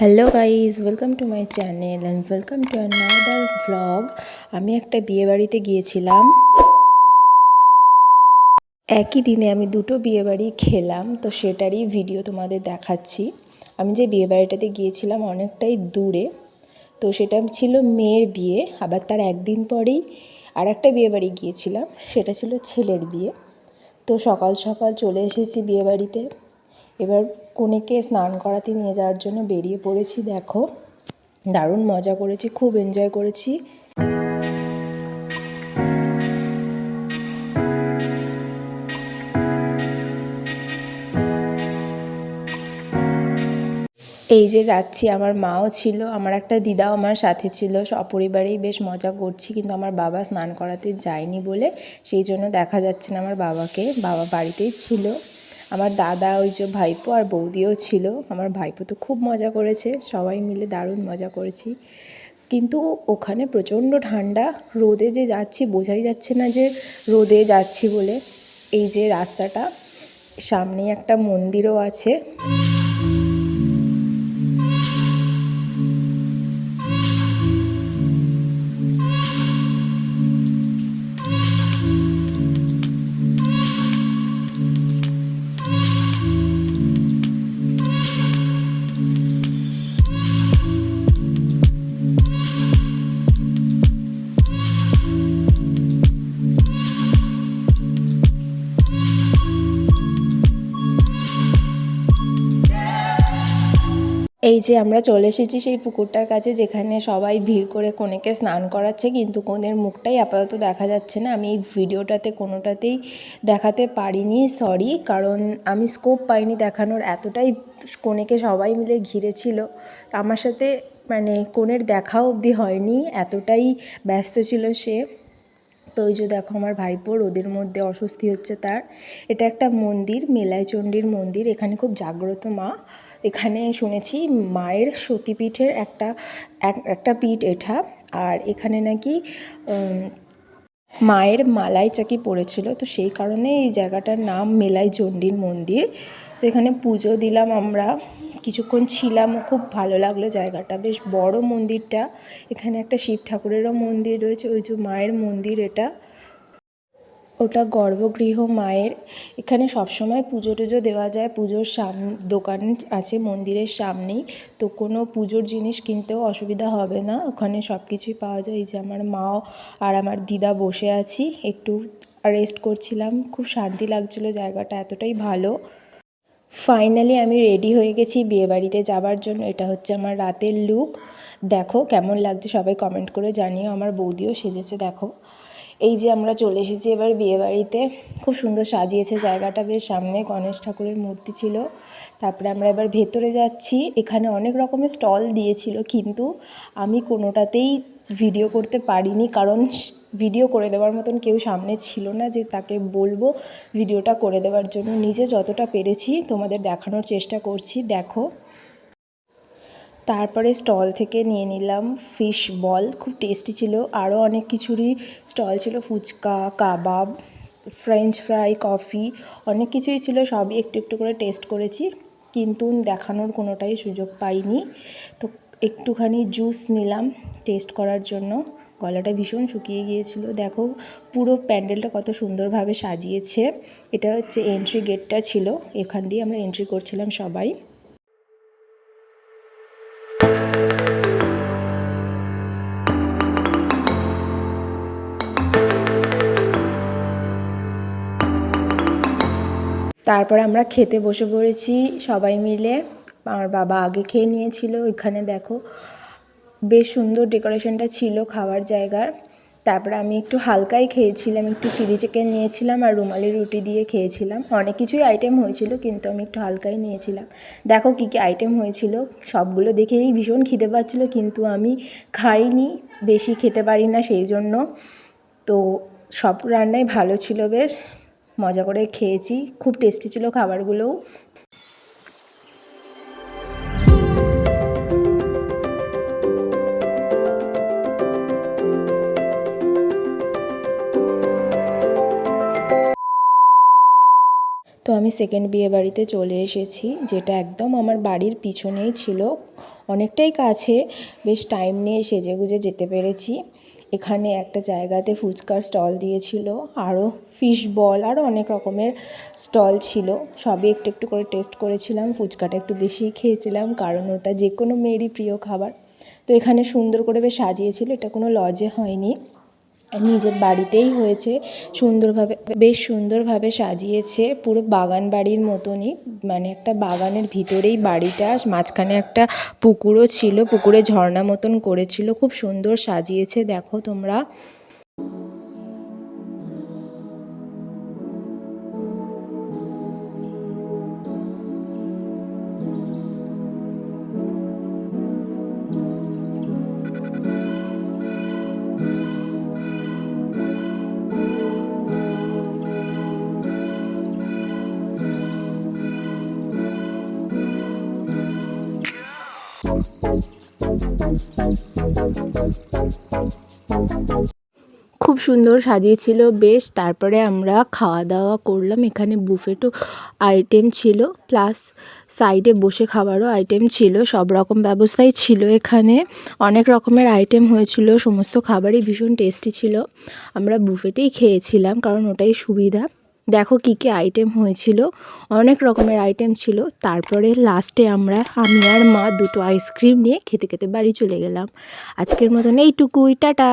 Hello guys welcome to my channel and welcome to another blog আমি একটা বিয়ে বাড়িতে গিয়েছিলাম। একই দিনে আমি দুটো বিয়ে বাড়ি খেলাম, তো সেটারই ভিডিও তোমাদের দেখাচ্ছি। আমি যে বিয়ে বাড়িটাতে গিয়েছিলাম অনেকটাই দূরে, তো সেটা ছিল মেয়ের বিয়ে, আবার তার একদিন পরেই আর একটা বিয়ে বাড়ি গিয়েছিলাম, সেটা ছিল ছেলের বিয়ে। তো সকাল সকাল চলে এসেছি বিয়ে বাড়িতে এবার কনেকে স্নান করাতে নিয়ে যাওয়ার জন্য বেরিয়ে পড়েছি, দেখো। দারুণ মজা করেছি, খুব এনজয় করেছি। এই যে যাচ্ছি, আমার মাও ছিল, আমার একটা দিদাও আমার সাথে ছিল, সপরিবারেই বেশ মজা করছি, কিন্তু আমার বাবা স্নান করাতে যায়নি বলে, সেই জন্য দেখা যাচ্ছে না আমার বাবাকে, বাবা বাড়িতেই ছিল। আমার দাদা, ওই যে ভাইপো আর বৌদিও ছিল। আমার ভাইপো তো খুব মজা করেছে। সবাই মিলে দারুণ মজা করেছি। কিন্তু ওখানে প্রচণ্ড ঠান্ডা। রোদে যে যাচ্ছি, বোঝাই যাচ্ছে না যে রোদে যাচ্ছি বলে। এই যে রাস্তাটা সামনে একটা মন্দিরও আছে। এই যে আমরা চলে এসেছি সেই পুকুরটার কাছে যেখানে সবাই ভিড় করে কনেকে স্নান করাচ্ছে, কিন্তু কনের মুখটাই আপাতত দেখা যাচ্ছে না। আমি এই ভিডিওটাতে কোনোটাতেই দেখাতে পারিনি সরি কারণ আমি স্কোপ পাইনি দেখানোর। এতটাই কনেকে সবাই মিলে ঘিরেছিল। আমার সাথে মানে কনের দেখা অবধি হয়নি, এতটাই ব্যস্ত ছিল সে। তো ওই যে দেখো আমার ভাইপো রোদের মধ্যে অস্বস্তি হচ্ছে তার। এটা একটা মন্দির মেলাই চণ্ডীর মন্দির। এখানে খুব জাগ্রত মা। এখানে শুনেছি মায়ের সতীপীঠের একটা একটা পীঠ এটা। আর এখানে নাকি মায়ের মালাই চাকি পড়েছিল। তো সেই কারণে এই জায়গাটার নাম মেলাই চণ্ডীর মন্দির। তো এখানে পুজো দিলাম আমরা। কিছুক্ষণ ছিলাম, খুব ভালো লাগল জায়গাটা। বেশ বড় মন্দিরটা। এখানে একটা শিব ঠাকুরেরও মন্দির রয়েছে। ওই যে মায়ের মন্দির এটা। ওটা গর্ভগৃহ মায়ের। এখানে সবসময় পুজো টুজো দেওয়া যায়, পুজোর সাম, দোকান আছে, মন্দিরের সামনেই। তো কোনো পুজোর জিনিস কিনতেও অসুবিধা হবে না। ওখানে সব কিছুই পাওয়া যায়। এই যে আমার মাও আর আমার দিদা বসে আছি। একটু রেস্ট করছিলাম। খুব শান্তি লাগছিল, জায়গাটা এতটাই ভালো। ফাইনালি আমি রেডি হয়ে গেছি বিয়েবাড়িতে যাবার জন্য। এটা হচ্ছে আমার রাতের লুক দেখো কেমন লাগছে, সবাই কমেন্ট করে জানিও। আমার বৌদিও সেজেছে, দেখো। এই যে আমরা চলে এসেছি এবার বিয়েবাড়িতে। খুব সুন্দর সাজিয়েছে জায়গাটা বেশ, সামনে গণেশ ঠাকুরের মূর্তি ছিল। তারপরে আমরা এবার ভেতরে যাচ্ছি। এখানে অনেক রকমের স্টল দিয়েছিল, কিন্তু আমি কোনোটাতেই ভিডিও করতে পারিনি, কারণ ভিডিও করে দেওয়ার মতন কেউ সামনে ছিল না যে তাকে বলব ভিডিওটা করে দেওয়ার জন্য। নিজে যতটা পেরেছি তোমাদের দেখানোর চেষ্টা করছি। দেখো। তারপরে স্টল থেকে নিয়ে নিলাম ফিশ বল, খুব টেস্টি ছিল। আরও অনেক কিছুরই স্টল ছিল, ফুচকা, কাবাব, ফ্রেঞ্চ ফ্রাই, কফি, অনেক কিছুই ছিল, সবই একটু একটু করে টেস্ট করেছি। কিন্তু দেখানোর কোনোটাই সুযোগ পাইনি। তো একটুখানি জুস নিলাম টেস্ট করার জন্য। গলাটা ভীষণ শুকিয়ে গিয়েছিল। দেখো, পুরো প্যান্ডেলটা কত সুন্দরভাবে সাজিয়েছে। এটা হচ্ছে এন্ট্রি গেটটা ছিল। এখান দিয়ে আমরা এন্ট্রি করছিলাম সবাই। তারপর আমরা খেতে বসে পড়েছি সবাই মিলে। আমার বাবা আগে খেয়ে নিয়েছিল, এখানে দেখো। বেশ সুন্দর ডেকোরেশনটা ছিল খাওয়ার জায়গার। তারপরে আমি একটু হালকাই খেয়েছিলাম, একটু চিলি চিকেন নিয়েছিলাম আর রুমালি রুটি দিয়ে খেয়েছিলাম। অনেক কিছুই আইটেম হয়েছিল, কিন্তু আমি একটু হালকাই নিয়েছিলাম। দেখো কী কী আইটেম হয়েছিল, সবগুলো দেখেই ভীষণ খিদে পাচ্ছিলো, কিন্তু আমি খাইনি, বেশি খেতে পারি না সেই জন্য। তো সব রান্নাই ভালো ছিল বেশ। মজা করে খেয়েছি। খুব টেস্টি ছিল খাবারগুলোও। তো আমি সেকেন্ড বিয়ে বাড়িতে চলে এসেছি, যেটা একদম আমার বাড়ির পিছনেই ছিল। অনেকটাই কাছে, বেশ টাইম নিয়ে সেজে গুজে যেতে পেরেছি। এখানে একটা জায়গাতে ফুচকার স্টল দিয়েছিল আরও ফিশ বল আরও অনেক রকমের স্টল ছিল। সবই একটু একটু করে টেস্ট করেছিলাম, ফুচকাটা একটু বেশি খেয়েছিলাম, কারণ ওটা যে কোনো মেয়েরই প্রিয় খাবার। তো এখানে সুন্দর করে বেশ সাজিয়েছিল, এটা কোনো লজে হয়নি। নিজের বাড়িতেই হয়েছে। সুন্দরভাবে, বেশ সুন্দরভাবে সাজিয়েছে পুরো বাগান বাড়ির মতনই। মানে একটা বাগানের ভিতরেই বাড়িটা, মাঝখানে একটা পুকুরও ছিল, পুকুরে ঝর্ণা মতন করেছিল। খুব সুন্দর সাজিয়েছে, দেখো তোমরা। খুব সুন্দর সাজিয়েছিল, বেশ। তারপরে আমরা খাওয়া দাওয়া করলাম। এখানে বুফেটও আইটেম ছিল প্লাস সাইডে বসে খাবারও আইটেম ছিল। সব রকম ব্যবস্থাই ছিল এখানে। অনেক রকমের আইটেম হয়েছিল, সমস্ত খাবারই ভীষণ টেস্টি ছিল। আমরা বুফেটেই খেয়েছিলাম, কারণ ওটাই সুবিধা। দেখো কী কী আইটেম হয়েছিল, অনেক রকমের আইটেম ছিল। তারপরে লাস্টে আমরা, আমি আর মা দুটো আইসক্রিম নিয়ে খেতে খেতে বাড়ি চলে গেলাম। আজকের মতন এইটুকুই, টাটা!